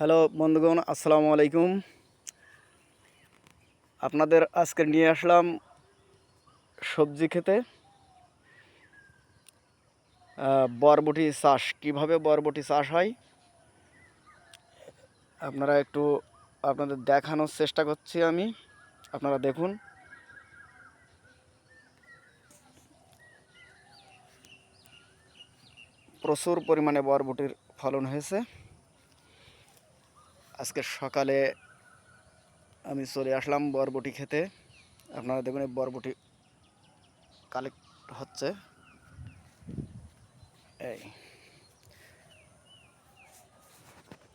Hello বন্ধুগণ, আসসালামু আলাইকুম। আপনাদের আজকে নিয়ে আসলাম সবজি খেতে। বরবটি চাষ। কীভাবে বরবটি চাষ হয়? আপনারা একটু আপনাদের দেখানোর চেষ্টা করছি আমি। আপনারা দেখুন। প্রচুর পরিমাণে বরবটির ফলন হয়েছে। আজকে সকালে আমি চলে আসলাম বরবটি খেতে। আপনারা দেখুন এই বরবটি কালেক্ট হচ্ছে। এই।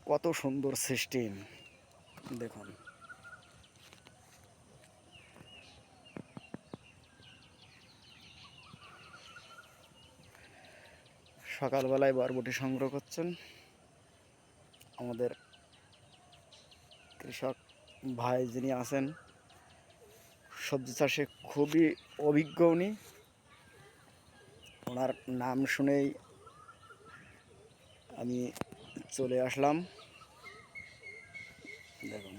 কত সুন্দর সিস্টেম দেখুন। সকালবেলায় বরবটি সংগ্রহ করছেন আমাদের কৃষক ভাই যিনি আছেন, সবজি চাষে খুবই অভিজ্ঞ উনি। ওনার নাম শুনেই আমি চলে আসলাম। দেখুন।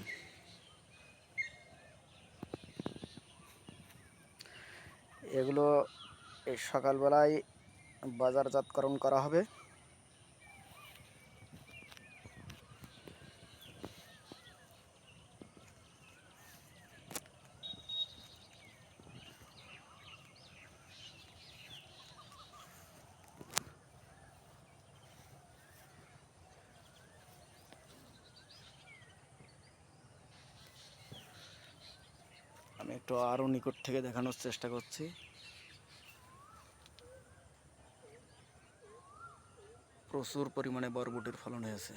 এগুলো সকালবেলায় বাজারজাতকরণ করা হবে। একটু আরও নিকট থেকে দেখানোর চেষ্টা করছি। প্রচুর পরিমাণে বরবটির ফলন হয়েছে।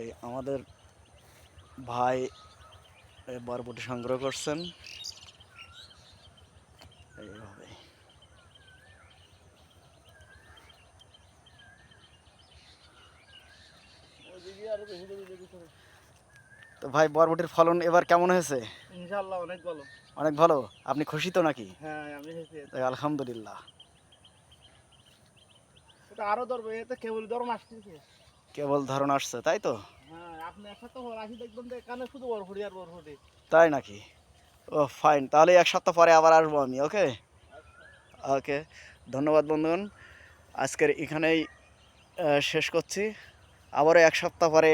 এই আমাদের ভাই বরবটি সংগ্রহ করছেন। এইভাবে। তো ভাই বরবটির ফলন এবার কেমন হয়েছে? অনেক ভালো। অনেক ভালো? আপনি খুশি তো নাকি? হ্যাঁ আমি আলহামদুলিল্লাহ। আরও ধরবো এতে কেবল ধরুন আসতেছে। কেবল ধারণা আসছে তাই তো? হ্যাঁ তাই নাকি? ও ফাইন তাহলে এক সপ্তাহ পরে আবার আসব আমি ওকে? ওকে ধন্যবাদ বন্ধুগণ। আজকের এখানেই শেষ করছি। আবারও এক সপ্তাহ পরে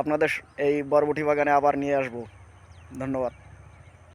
আপনাদের এই বরবটি বাগানে আবার নিয়ে আসব। ধন্যবাদ।